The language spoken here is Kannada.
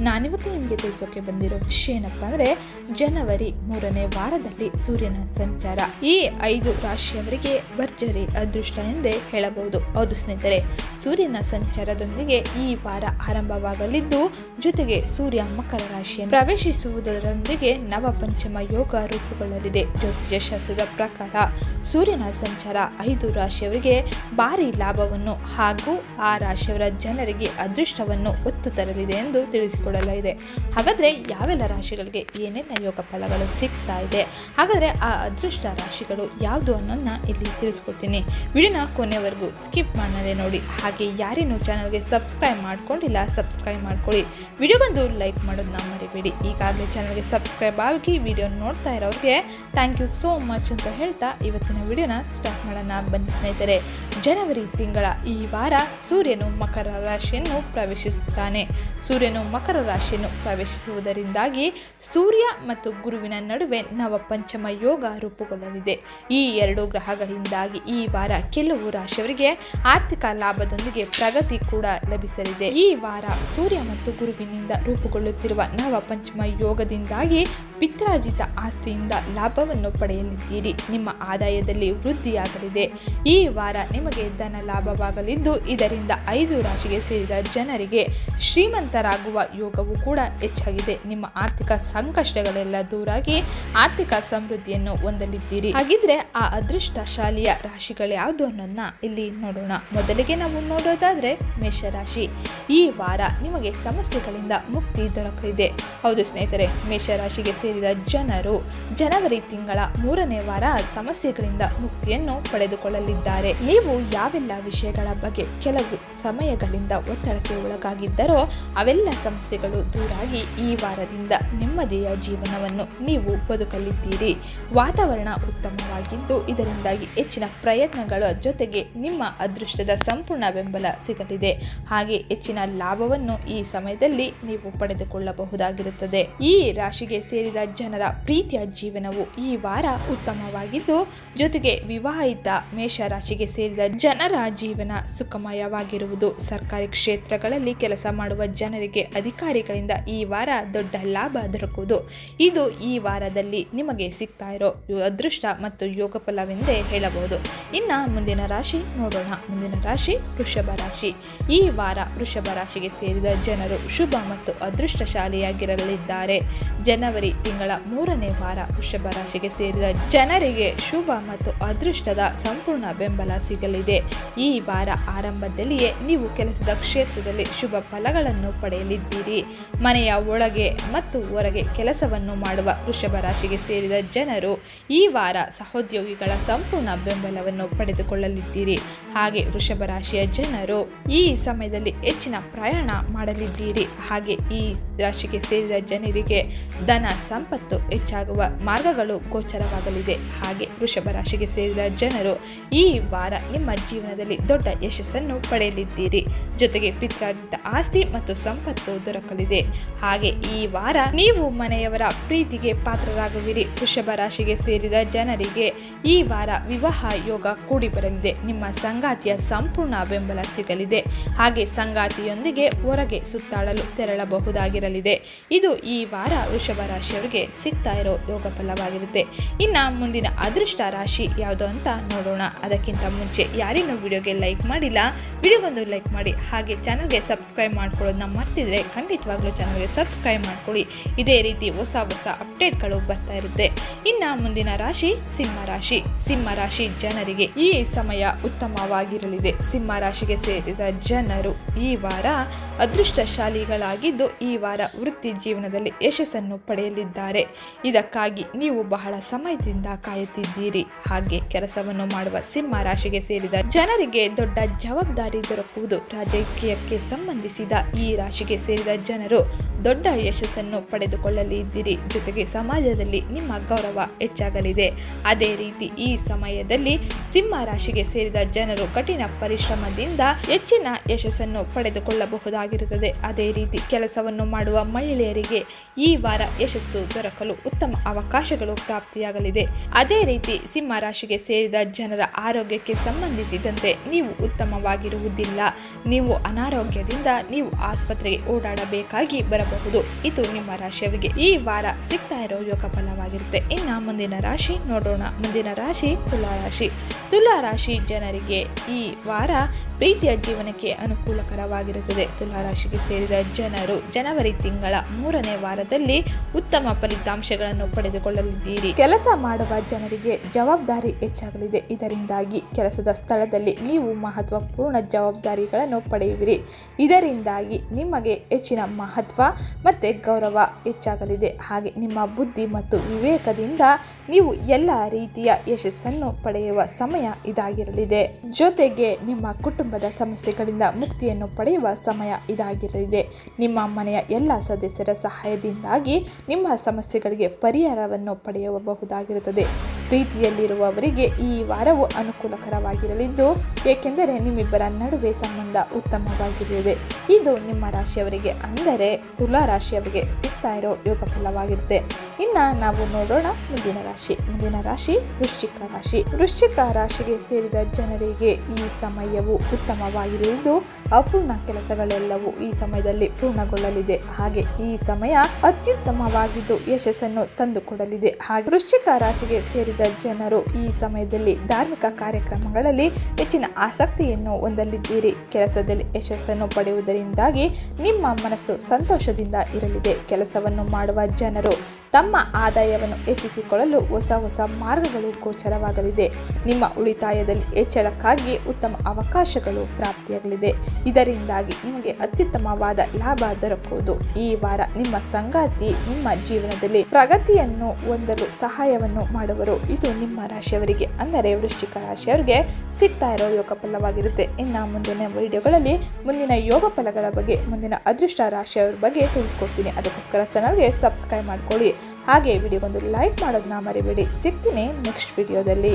ನಾನಿವತ್ತು ನಿಮಗೆ ತಿಳಿಸೋಕೆ ಬಂದಿರೋ ವಿಷಯ ಏನಪ್ಪ ಅಂದರೆ, ಜನವರಿ ಮೂರನೇ ವಾರದಲ್ಲಿ ಸೂರ್ಯನ ಸಂಚಾರ. ಈ ಐದು ರಾಶಿಯವರಿಗೆ ಭರ್ಜರಿ ಅದೃಷ್ಟ ಎಂದೇ ಹೇಳಬಹುದು. ಹೌದು ಸ್ನೇಹಿತರೆ, ಸೂರ್ಯನ ಸಂಚಾರದೊಂದಿಗೆ ಈ ವಾರ ಆರಂಭವಾಗಲಿದ್ದು, ಜೊತೆಗೆ ಸೂರ್ಯ ಮಕರ ರಾಶಿಯನ್ನು ಪ್ರವೇಶಿಸುವುದರೊಂದಿಗೆ ನವಪಂಚಮ ಯೋಗ ರೂಪುಗೊಳ್ಳಲಿದೆ. ಜ್ಯೋತಿಷ್ಯ ಶಾಸ್ತ್ರದ ಪ್ರಕಾರ, ಸೂರ್ಯನ ಸಂಚಾರ ಐದು ರಾಶಿಯವರಿಗೆ ಭಾರಿ ಲಾಭವನ್ನು ಹಾಗೂ ಆ ರಾಶಿಯವರ ಜನರಿಗೆ ಅದೃಷ್ಟವನ್ನು ಒತ್ತು ತರಲಿದೆ ಎಂದು ತಿಳಿಸಿಕೊಡಲಾಗಿದೆ ಹಾಗಾದರೆ ಯಾವೆಲ್ಲ ರಾಶಿಗಳಿಗೆ ಏನೆಲ್ಲ ಯೋಗ ಫಲಗಳು ಸಿಗ್ತಾ ಇದೆ? ಹಾಗಾದರೆ ಆ ಅದೃಷ್ಟ ರಾಶಿಗಳು ಯಾವುದು ಅನ್ನೋದನ್ನ ಇಲ್ಲಿ ತಿಳಿಸ್ಕೊಡ್ತೀನಿ. ವಿಡಿಯೋನ ಕೊನೆವರೆಗೂ ಸ್ಕಿಪ್ ಮಾಡದೆ ನೋಡಿ. ಹಾಗೆ ಯಾರೇನು ಚಾನಲ್ಗೆ ಸಬ್ಸ್ಕ್ರೈಬ್ ಮಾಡ್ಕೊಂಡಿಲ್ಲ ಸಬ್ಸ್ಕ್ರೈಬ್ ಮಾಡ್ಕೊಳ್ಳಿ. ವಿಡಿಯೋ ಬಂದು ಲೈಕ್ ಮಾಡೋದನ್ನ ಮರಿಬೇಡಿ ಈಗಾಗಲೇ ಚಾನಲ್ಗೆ ಸಬ್ಸ್ಕ್ರೈಬ್ ಆಗಿ ವಿಡಿಯೋ ನೋಡ್ತಾ ಇರೋರಿಗೆ ಥ್ಯಾಂಕ್ ಯು ಸೋ ಮಚ್ ಅಂತ ಹೇಳ್ತಾ ಇವತ್ತಿನ ವಿಡಿಯೋನ ಸ್ಟಾರ್ಟ್ ಮಾಡೋಣ ಬನ್ನಿ ಸ್ನೇಹಿತರೆ. ಜನವರಿ ತಿಂಗಳ ಈ ವಾರ ಸೂರ್ಯನು ಮಕರ ರಾಶಿಯನ್ನು ಪ್ರವೇಶಿಸುತ್ತಾನೆ. ಸೂರ್ಯನು ಮಕರ ರಾಶಿಯನ್ನು ಪ್ರವೇಶಿಸುವುದರಿಂದಾಗಿ ಸೂರ್ಯ ಮತ್ತು ಗುರುವಿನ ನಡುವೆ ನವಪಂಚಮ ಯೋಗ ರೂಪುಗೊಳ್ಳಲಿದೆ. ಈ ಎರಡು ಗ್ರಹಗಳಿಂದಾಗಿ ಈ ವಾರ ಕೆಲವು ರಾಶಿಯವರಿಗೆ ಆರ್ಥಿಕ ಲಾಭದೊಂದಿಗೆ ಪ್ರಗತಿ ಕೂಡ ಲಭಿಸಲಿದೆ. ಈ ವಾರ ಸೂರ್ಯ ಮತ್ತು ಗುರುವಿನಿಂದ ರೂಪುಗೊಳ್ಳುತ್ತಿರುವ ನವಪಂಚಮ ಯೋಗದಿಂದಾಗಿ ಪಿತ್ರಾಜಿತ ಆಸ್ತಿಯಿಂದ ಲಾಭವನ್ನು ಪಡೆಯಲಿದ್ದೀರಿ. ನಿಮ್ಮ ಆದಾಯದಲ್ಲಿ ವೃದ್ಧಿಯಾಗಲಿದೆ. ಈ ವಾರ ನಿಮಗೆ ಧನ ಲಾಭವಾಗಲಿದ್ದು, ಇದರಿಂದ ಐದು ರಾಶಿಗೆ ಸೇರಿದ ಜನರಿಗೆ ಶ್ರೀಮಂತರಾಗುವ ಯೋಗವು ಕೂಡ ಹೆಚ್ಚಾಗಿದೆ. ನಿಮ್ಮ ಆರ್ಥಿಕ ಸಂಕಷ್ಟಗಳೆಲ್ಲ ದೂರಾಗಿ ಆರ್ಥಿಕ ಸಮೃದ್ಧಿಯನ್ನು ಹೊಂದಲಿದ್ದೀರಿ. ಹಾಗಿದ್ರೆ ಆ ಅದೃಷ್ಟಶಾಲಿಯ ರಾಶಿಗಳು ಯಾವುದು ಅನ್ನೋದನ್ನ ಇಲ್ಲಿ ನೋಡೋಣ. ಮೊದಲಿಗೆ ನಾವು ನೋಡೋದಾದ್ರೆ ಮೇಷರಾಶಿ. ಈ ವಾರ ನಿಮಗೆ ಸಮಸ್ಯೆಗಳಿಂದ ಮುಕ್ತಿ ದೊರಕಲಿದೆ. ಹೌದು ಸ್ನೇಹಿತರೆ, ಮೇಷರಾಶಿಗೆ ಸೇರಿದ ಜನರು ಜನವರಿ ತಿಂಗಳ ಮೂರನೇ ವಾರ ಸಮಸ್ಯೆಗಳಿಂದ ಮುಕ್ತಿಯನ್ನು ಪಡೆದುಕೊಳ್ಳಲಿದ್ದಾರೆ. ನೀವು ಯಾವೆಲ್ಲ ವಿಷಯಗಳ ಬಗ್ಗೆ ಕೆಲವು ಸಮಯಗಳಿಂದ ಒತ್ತಡಕ್ಕೆ ಒಳಗಾಗಿದ್ದರೋ, ಅವೆಲ್ಲ ಸಮಸ್ಯೆಗಳು ದೂರಾಗಿ ಈ ವಾರದಿಂದ ನೆಮ್ಮದಿಯ ಜೀವನವನ್ನು ನೀವು ಬದುಕಲಿದ್ದೀರಿ. ವಾತಾವರಣ ಉತ್ತಮವಾಗಿದ್ದು, ಇದರಿಂದಾಗಿ ಹೆಚ್ಚಿನ ಪ್ರಯತ್ನಗಳ ಜೊತೆಗೆ ನಿಮ್ಮ ಅದೃಷ್ಟದ ಸಂಪೂರ್ಣ ಬೆಂಬಲ ಸಿಗಲಿದೆ. ಹಾಗೆ ಹೆಚ್ಚಿನ ಲಾಭವನ್ನು ಈ ಸಮಯದಲ್ಲಿ ನೀವು ಪಡೆದುಕೊಳ್ಳಬಹುದಾಗಿರುತ್ತದೆ ಈ ರಾಶಿಗೆ ಸೇರಿದ ಜನರ ಪ್ರೀತಿಯ ಜೀವನವು ಈ ವಾರ ಉತ್ತಮವಾಗಿದ್ದು, ಜೊತೆಗೆ ವಿವಾಹಿತ ಮೇಷ ರಾಶಿಗೆ ಸೇರಿದ ಜನರ ಜೀವನ ಸುಖಮಯವಾಗಿರುವುದು. ಸರ್ಕಾರಿ ಕ್ಷೇತ್ರಗಳಲ್ಲಿ ಕೆಲಸ ಮಾಡುವ ಜನರಿಗೆ ಅಧಿಕಾರಿಗಳಿಂದ ಈ ವಾರ ದೊಡ್ಡ ಲಾಭ ದೊರಕುವುದು. ಇದು ಈ ವಾರದಲ್ಲಿ ನಿಮಗೆ ಸಿಗ್ತಾ ಇರೋ ಅದೃಷ್ಟ ಮತ್ತು ಯೋಗ ಫಲವೆಂದೇ ಹೇಳಬಹುದು. ಇನ್ನ ಮುಂದಿನ ರಾಶಿ ನೋಡೋಣ. ಮುಂದಿನ ರಾಶಿ ವೃಷಭ ರಾಶಿ. ಈ ವಾರ ವೃಷಭ ರಾಶಿಗೆ ಸೇರಿದ ಜನರು ಶುಭ ಮತ್ತು ಅದೃಷ್ಟಶಾಲಿಯಾಗಿರಲಿದ್ದಾರೆ ಜನವರಿ ತಿಂಗಳ ಮೂರನೇ ವಾರ ವೃಷಭ ರಾಶಿಗೆ ಸೇರಿದ ಜನರಿಗೆ ಶುಭ ಮತ್ತು ಅದೃಷ್ಟದ ಸಂಪೂರ್ಣ ಬೆಂಬಲ ಸಿಗಲಿದೆ. ಈ ವಾರ ಆರಂಭದಲ್ಲಿಯೇ ನೀವು ಕೆಲಸದ ಕ್ಷೇತ್ರದಲ್ಲಿ ಶುಭ ಫಲಗಳನ್ನು ಪಡೆಯಲಿದ್ದೀರಿ. ಮನೆಯ ಒಳಗೆ ಮತ್ತು ಹೊರಗೆ ಕೆಲಸವನ್ನು ಮಾಡುವ ವೃಷಭ ರಾಶಿಗೆ ಸೇರಿದ ಜನರು ಈ ವಾರ ಸಹೋದ್ಯೋಗಿಗಳ ಸಂಪೂರ್ಣ ಬೆಂಬಲವನ್ನು ಪಡೆದುಕೊಳ್ಳಲಿದ್ದೀರಿ. ಹಾಗೆ ವೃಷಭ ರಾಶಿಯ ಜನರು ಈ ಸಮಯದಲ್ಲಿ ಹೆಚ್ಚಿನ ಪ್ರಯಾಣ ಮಾಡಲಿದ್ದೀರಿ. ಹಾಗೆ ಈ ರಾಶಿಗೆ ಸೇರಿದ ಜನರಿಗೆ ಧನ, ಸಂಪತ್ತು ಹೆಚ್ಚಾಗುವ ಮಾರ್ಗಗಳು ಗೋಚರವಾಗಲಿದೆ. ಹಾಗೆ ವೃಷಭ ರಾಶಿಗೆ ಸೇರಿದ ಜನರು ಈ ವಾರ ನಿಮ್ಮ ಜೀವನದಲ್ಲಿ ದೊಡ್ಡ ಯಶಸ್ಸನ್ನು ಪಡೆಯಲಿದ್ದೀರಿ. ಜೊತೆಗೆ ಪಿತ್ರಾರ್ಜಿತ ಆಸ್ತಿ ಮತ್ತು ಸಂಪತ್ತು ದೊರಕಲಿದೆ. ಹಾಗೆ ಈ ವಾರ ನೀವು ಮನೆಯವರ ಪ್ರೀತಿಗೆ ಪಾತ್ರರಾಗುವಿರಿ. ವೃಷಭ ರಾಶಿಗೆ ಸೇರಿದ ಜನರಿಗೆ ಈ ವಾರ ವಿವಾಹ ಯೋಗ ಕೂಡಿ ಬರಲಿದೆ. ನಿಮ್ಮ ಸಂಗಾತಿಯ ಸಂಪೂರ್ಣ ಬೆಂಬಲ ಸಿಗಲಿದೆ. ಹಾಗೆ ಸಂಗಾತಿಯೊಂದಿಗೆ ಹೊರಗೆ ಸುತ್ತಾಡಲು ತೆರಳಬಹುದಾಗಿರಲಿದೆ. ಇದು ಈ ವಾರ ವೃಷಭ ರಾಶಿಯವರಿಗೆ ಸಿಗ್ತಾ ಇರೋ ಯೋಗ ಫಲವಾಗಿರುತ್ತೆ. ಇನ್ನ ಮುಂದಿನ ಅದೃಷ್ಟ ರಾಶಿ ಯಾವುದು ಅಂತ ನೋಡೋಣ. ಅದಕ್ಕಿಂತ ಮುಂಚೆ ಯಾರೇನು ವಿಡಿಯೋಗೆ ಲೈಕ್ ಮಾಡಿಲ್ಲ, ವಿಡಿಯೋಗೊಂದು ಲೈಕ್ ಮಾಡಿ. ಹಾಗೆ ಚಾನಲ್ಗೆ ಸಬ್ಸ್ಕ್ರೈಬ್ ಮಾಡ್ಕೊಳ್ಳೋದನ್ನ ಮರ್ತಿದ್ರೆ ಖಂಡಿತವಾಗ್ಲೂ ಚಾನಲ್ಗೆ ಸಬ್ಸ್ಕ್ರೈಬ್ ಮಾಡ್ಕೊಳ್ಳಿ. ಇದೇ ರೀತಿ ಹೊಸ ಹೊಸ ಅಪ್ಡೇಟ್ಗಳು ಬರ್ತಾ ಇರುತ್ತೆ. ಇನ್ನ ಮುಂದಿನ ರಾಶಿ ಸಿಂಹ ರಾಶಿ. ಸಿಂಹ ರಾಶಿ ಜನರಿಗೆ ಈ ಸಮಯ ಉತ್ತಮವಾಗಿರಲಿದೆ. ಸಿಂಹ ರಾಶಿಗೆ ಸೇರಿದ ಜನರು ಈ ವಾರ ಅದೃಷ್ಟಶಾಲಿಗಳಾಗಿದ್ದು, ಈ ವಾರ ವೃತ್ತಿ ಜೀವನದಲ್ಲಿ ಯಶಸ್ಸನ್ನು ಪಡೆಯಲಿದ್ದಾರೆ. ಇದಕ್ಕಾಗಿ ನೀವು ಬಹಳ ಸಮಯದಿಂದ ಕಾಯುತ್ತಿದ್ದೀರಿ. ಹಾಗೆ ಕೆಲಸವನ್ನು ಮಾಡುವ ಸಿಂಹ ರಾಶಿಗೆ ಸೇರಿದ ಜನರಿಗೆ ದೊಡ್ಡ ಜವಾಬ್ದಾರಿ ದೊರಕುವುದು ರಾಜಕೀಯಕ್ಕೆ ಸಂಬಂಧಿಸಿದ ಈ ರಾಶಿಗೆ ಸೇರಿದ ಜನರು ದೊಡ್ಡ ಯಶಸ್ಸನ್ನು ಪಡೆದುಕೊಳ್ಳಲಿದ್ದೀರಿ. ಜೊತೆಗೆ ಸಮಾಜದಲ್ಲಿ ನಿಮ್ಮ ಗೌರವ ಹೆಚ್ಚಾಗಲಿದೆ. ಅದೇ ರೀತಿ ಈ ಸಮಯದಲ್ಲಿ ಸಿಂಹ ರಾಶಿಗೆ ಸೇರಿದ ಜನರು ಕಠಿಣ ಪರಿಶ್ರಮದಿಂದ ಹೆಚ್ಚಿನ ಯಶಸ್ಸನ್ನು ಪಡೆದುಕೊಳ್ಳಬಹುದಾಗಿರುತ್ತದೆ. ಅದೇ ರೀತಿ ಕೆಲಸವನ್ನು ಮಾಡುವ ಮಹಿಳೆಯರಿಗೆ ಈ ವಾರ ಯಶಸ್ಸು ದೊರಕಲು ಉತ್ತಮ ಅವಕಾಶಗಳು ಪ್ರಾಪ್ತಿಯಾಗಲಿದೆ. ಅದೇ ರೀತಿ ಸಿಂಹ ರಾಶಿಗೆ ಸೇರಿದ ಜನರ ಆರೋಗ್ಯಕ್ಕೆ ಸಂಬಂಧಿಸಿದಂತೆ ನೀವು ಉತ್ತಮವಾಗಿರುವುದಿಲ್ಲ. ನೀವು ಅನಾರೋಗ್ಯದಿಂದ ನೀವು ಆಸ್ಪತ್ರೆಗೆ ಓಡಾಡಬೇಕಾಗಿ ಬರಬಹುದು. ಇದು ನಿಮ್ಮ ರಾಶಿಯವರಿಗೆ ಈ ವಾರ ಸಿಗ್ತಾ ಇರೋ ಯೋಗ ಫಲವಾಗಿರುತ್ತೆ. ಇನ್ನು ಮುಂದಿನ ರಾಶಿ ನೋಡೋಣ. ಮುಂದಿನ ರಾಶಿ ತುಲಾ ರಾಶಿ. ತುಲಾ ರಾಶಿ ಜನರಿಗೆ ಈ ವಾರ ಪ್ರೀತಿಯ ಜೀವನಕ್ಕೆ ಅನುಕೂಲಕರವಾಗಿರುತ್ತದೆ. ತುಲಾರಾಶಿಗೆ ಸೇರಿದ ಜನರು ಜನವರಿ ತಿಂಗಳ ಮೂರನೇ ವಾರದಲ್ಲಿ ಉತ್ತಮ ಫಲಿತಾಂಶಗಳನ್ನು ಪಡೆದುಕೊಳ್ಳಲಿದ್ದೀರಿ. ಕೆಲಸ ಮಾಡುವ ಜನರಿಗೆ ಜವಾಬ್ದಾರಿ ಹೆಚ್ಚಾಗಲಿದೆ. ಇದರಿಂದಾಗಿ ಕೆಲಸದ ಸ್ಥಳದಲ್ಲಿ ನೀವು ಮಹತ್ವಪೂರ್ಣ ಜವಾಬ್ದಾರಿಗಳನ್ನು ಪಡೆಯುವಿರಿ. ಇದರಿಂದಾಗಿ ನಿಮಗೆ ಹೆಚ್ಚಿನ ಮಹತ್ವ ಮತ್ತು ಗೌರವ ಹೆಚ್ಚಾಗಲಿದೆ. ಹಾಗೆ ನಿಮ್ಮ ಬುದ್ಧಿ ಮತ್ತು ವಿವೇಕದಿಂದ ನೀವು ಎಲ್ಲ ರೀತಿಯ ಯಶಸ್ಸನ್ನು ಪಡೆಯುವ ಸಮಯ ಇದಾಗಿರಲಿದೆ. ಜೊತೆಗೆ ನಿಮ್ಮ ಕುಟುಂಬದ ಸಮಸ್ಯೆಗಳಿಂದ ಮುಕ್ತಿಯನ್ನು ಪಡೆಯುವ ಸಮಯ ಇದಾಗಿರಲಿದೆ. ನಿಮ್ಮ ಮನೆಯ ಎಲ್ಲ ಸದಸ್ಯರ ಸಹಾಯದಿಂದಾಗಿ ನಿಮ್ಮ ಸಮಸ್ಯೆಗಳಿಗೆ ಪರಿಹಾರವನ್ನು ಪಡೆಯಬಹುದಾಗಿರುತ್ತದೆ. ಪ್ರೀತಿಯಲ್ಲಿರುವವರಿಗೆ ಈ ವಾರವು ಅನುಕೂಲಕರವಾಗಿರಲಿದ್ದು, ಏಕೆಂದರೆ ನಿಮ್ಮಿಬ್ಬರ ನಡುವೆ ಸಂಬಂಧ ಉತ್ತಮವಾಗಿರಲಿದೆ ಇದು ನಿಮ್ಮ ರಾಶಿಯವರಿಗೆ ಅಂದರೆ ತುಲಾ ರಾಶಿಯವರಿಗೆ ಸಿಗ್ತಾ ಇರೋ ಯೋಗ ಫಲವಾಗಿರುತ್ತೆ. ಇನ್ನು ನಾವು ನೋಡೋಣ ಮುಂದಿನ ರಾಶಿ. ಮುಂದಿನ ರಾಶಿ ವೃಶ್ಚಿಕ ರಾಶಿ. ವೃಶ್ಚಿಕ ರಾಶಿಗೆ ಸೇರಿದ ಜನರಿಗೆ ಈ ಸಮಯವು ಉತ್ತಮವಾಗಿರಲಿದ್ದು ಅಪೂರ್ಣ ಕೆಲಸಗಳೆಲ್ಲವೂ ಈ ಸಮಯದಲ್ಲಿ ಪೂರ್ಣಗೊಳ್ಳಲಿದೆ. ಹಾಗೆ ಈ ಸಮಯ ಅತ್ಯುತ್ತಮವಾಗಿದ್ದು ಯಶಸ್ಸನ್ನು ತಂದುಕೊಡಲಿದೆ. ಹಾಗೆ ವೃಶ್ಚಿಕ ರಾಶಿಗೆ ಸೇರಿದ ಜನರು ಈ ಸಮಯದಲ್ಲಿ ಧಾರ್ಮಿಕ ಕಾರ್ಯಕ್ರಮಗಳಲ್ಲಿ ಹೆಚ್ಚಿನ ಆಸಕ್ತಿಯನ್ನು ಹೊಂದಲಿದ್ದೀರಿ. ಕೆಲಸದಲ್ಲಿ ಯಶಸ್ಸನ್ನು ಪಡೆಯುವುದರಿಂದಾಗಿ ನಿಮ್ಮ ಮನಸ್ಸು ಸಂತೋಷದಿಂದ ಇರಲಿದೆ. ಕೆಲಸವನ್ನು ಮಾಡುವ ಜನರು ತಮ್ಮ ಆದಾಯವನ್ನು ಹೆಚ್ಚಿಸಿಕೊಳ್ಳಲು ಹೊಸ ಹೊಸ ಮಾರ್ಗಗಳು ಗೋಚರವಾಗಲಿದೆ. ನಿಮ್ಮ ಉಳಿತಾಯದಲ್ಲಿ ಹೆಚ್ಚಳಕ್ಕಾಗಿ ಉತ್ತಮ ಅವಕಾಶಗಳು ಪ್ರಾಪ್ತಿಯಾಗಲಿದೆ. ಇದರಿಂದಾಗಿ ನಿಮಗೆ ಅತ್ಯುತ್ತಮವಾದ ಲಾಭ ದೊರಕುವುದು. ಈ ವಾರ ನಿಮ್ಮ ಸಂಗಾತಿ ನಿಮ್ಮ ಜೀವನದಲ್ಲಿ ಪ್ರಗತಿಯನ್ನು ಹೊಂದಲು ಸಹಾಯವನ್ನು ಮಾಡುವರು. ಇದು ನಿಮ್ಮ ರಾಶಿಯವರಿಗೆ, ಅಂದರೆ ವೃಶ್ಚಿಕ ರಾಶಿಯವರಿಗೆ ಸಿಗ್ತಾ ಇರೋ ಯೋಗ ಫಲವಾಗಿರುತ್ತೆ. ಇನ್ನು ಮುಂದಿನ ವಿಡಿಯೋಗಳಲ್ಲಿ ಮುಂದಿನ ಯೋಗ ಫಲಗಳ ಬಗ್ಗೆ, ಮುಂದಿನ ಅದೃಷ್ಟ ರಾಶಿಯವರ ಬಗ್ಗೆ ತಿಳಿಸ್ಕೊಡ್ತೀನಿ. ಅದಕ್ಕೋಸ್ಕರ ಚಾನಲ್ಗೆ ಸಬ್ಸ್ಕ್ರೈಬ್ ಮಾಡ್ಕೊಳ್ಳಿ. ಹಾಗೆ ವಿಡಿಯೋಗೊಂದು ಲೈಕ್ ಮಾಡೋದನ್ನ ಮರಿಬೇಡಿ. ಸಿಗ್ತೀನಿ ನೆಕ್ಸ್ಟ್ ವಿಡಿಯೋದಲ್ಲಿ.